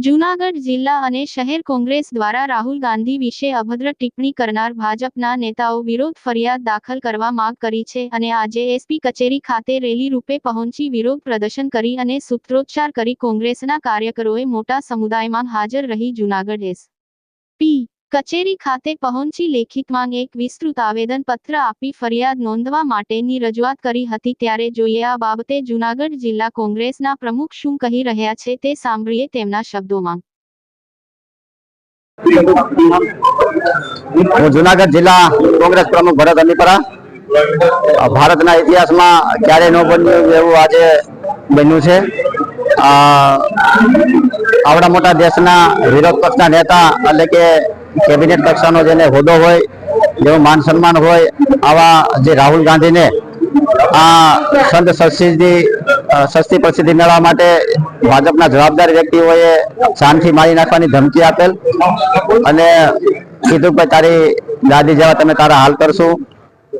જૂનાગઢ જિલ્લા અને શહેર કોંગ્રેસ દ્વારા રાહુલ ગાંધી વિશે અભદ્ર ટિપ્પણી કરનાર ભાજપના નેતાઓ વિરોધ ફરિયાદ દાખલ કરવા માંગ કરી છે અને આજે એસપી કચેરી ખાતે રેલી રૂપે પહોંચી વિરોધ પ્રદર્શન કરી અને સૂત્રોચ્ચાર કરી કોંગ્રેસના કાર્યકરોએ મોટા સમુદાયમાં હાજર રહી જૂનાગઢ એસ. પી. કચેરી ખાતે પહોંચી લેખિત માંગ એક વિસ્તૃત આવેદન પત્ર આપી ફરિયાદ નોંધવા માટેની રજૂઆત કરી હતી. ત્યારે જોઈએ આ બાબતે જૂનાગઢ જિલ્લા કોંગ્રેસના પ્રમુખ શું કહી રહ્યા છે તે સાંભળીએ તેમના શબ્દોમાં. હું જુનાગઢ જિલ્લા કોંગ્રેસ પ્રમુખ ભરત અમીપરા. ભારતના ઇતિહાસમાં ક્યારેય ન બન્યું એવું આજે બન્યું છે. આવડા મોટા દેશના વિરોધ પક્ષના નેતા એટલે કે કેબિનેટ કક્ષાનો જેને હોદ્દો હોય, જેવું માન સન્માન હોય, આવા જે રાહુલ ગાંધીને આ સંત સસ્તી સસ્તી પ્રસિદ્ધિ મેળવવા માટે ભાજપના જવાબદાર વ્યક્તિઓએ શાનથી મારી નાખવાની ધમકી આપેલ. અને કીધું કે તારી દાદી જેવા તમે તારા હાલ કરશું.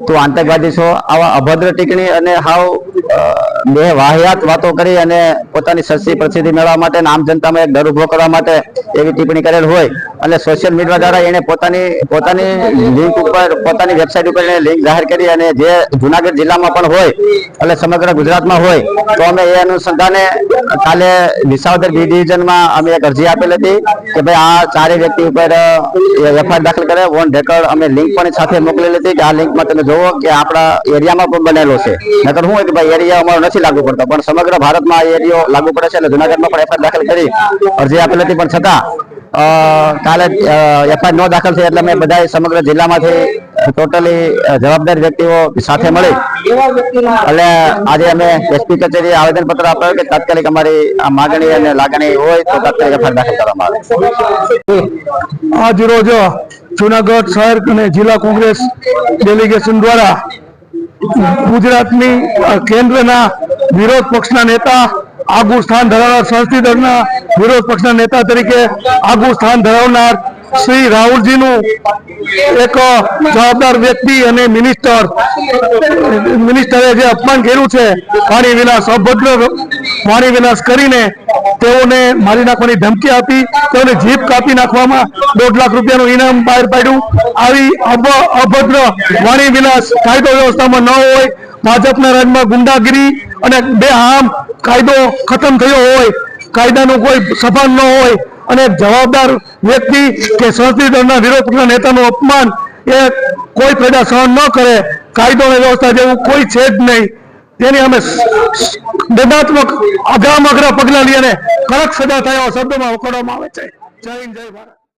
તું આતંકવાદી છો. આવા અભદ્ર ટીકણી અને હાવ બે વાહિયાત વાતો કરી અને પોતાની સસ્તી પ્રસિદ્ધિ મેળવવા માટે આમ જનતામાં એક ડર ઊભો કરવા માટે એવી ટિપ્પણી કરેલ હોય અને સોશિયલ મીડિયા દ્વારા એને પોતાની પોતાની લિંક ઉપર, પોતાની વેબસાઇટ ઉપર એને લિંક જાહેર કરી અને જે જુનાગઢ જિલ્લામાં પણ હોય એટલે સમગ્ર ગુજરાતમાં હોય, તો અમે એ અનુસંધાને કાલે વિસાવદર બી ડિવિઝનમાં અમે એક અરજી આપેલ હતી કે ભાઈ આ ચારે વ્યક્તિ ઉપર એફઆઈઆર દાખલ કરે, વોન રેકોર્ડ અમે લિંક પણ સાથે મોકલેલી હતી કે આ લિંકમાં તમે જોવો કે આપણા એરિયામાં પણ બનેલો છે. નકર શું કે ભાઈ એરિયા અમારો નથી લાગુ પડતો. પણ સમગ્ર ભારતમાં એરિયો લાગુ પડે છે એટલે જુનાગઢમાં પણ એફઆઈઆર દાખલ કરી. અરજી આપેલ હતી પણ છતાં કાલે એફઆઈઆર ન દાખલ થઈ એટલે મેં બધા સમગ્ર જિલ્લામાંથી ટોટલી જવાબદાર વ્યક્તિઓ સાથે મળી. એટલે આજે અમે એસપી કચેરી આવેદન પત્ર આપ્યો કે તાત્કાલિક અમારી આ માગણી અને લાગણી હોય તો તાત્કાલિક એફઆઈઆર દાખલ કરવામાં આવે. આજ રોજ જુનાગઢ શહેર અને જિલ્લા કોંગ્રેસ ડેલિગેશન દ્વારા ગુજરાતની કેન્દ્રના વિરોધ પક્ષના નેતા આગવું સ્થાન ધરાવનાર સંસ્થિત દળના વિરોધ પક્ષના નેતા તરીકે આગવું સ્થાન ધરાવનાર શ્રી રાહુલજીનું એક જવાબદાર વ્યક્તિ અને મિનિસ્ટર, મિનિસ્ટરે જે અપમાન કર્યું છે, પાણી વિનાશ, અભદ્ર પાણી વિનાશ કરીને તેઓને મારી નાખવાની ધમકી આપી, તેઓને જીપ કાપી નાખવામાં દોઢ લાખ રૂપિયાનું ઇનામ બહાર પાડ્યું. આવી અભ- અભદ્ર વાણી વિનાશ કાયદો વ્યવસ્થામાં ન હોય, ભાજપના રાજમાં ગુંડાગીરી અને બે આમ કાયદો ખતમ થયો હોય, કાયદાનું કોઈ સભાન ન હોય, અને જવાબદાર વ્યક્તિ કે સંસદીય દળના વિરોધ નેતાનું અપમાન એ કોઈ પ્રજા સહન ન કરે, કાયદો વ્યવસ્થા જેવું કોઈ છે જ નહીં. તેની અમે દંડાત્મક અઘરામ અઘરા પગલા લઈને કડક સજા થયા શબ્દોમાં વખોડવામાં આવે છે. જય હિન્દ, જય ભારત.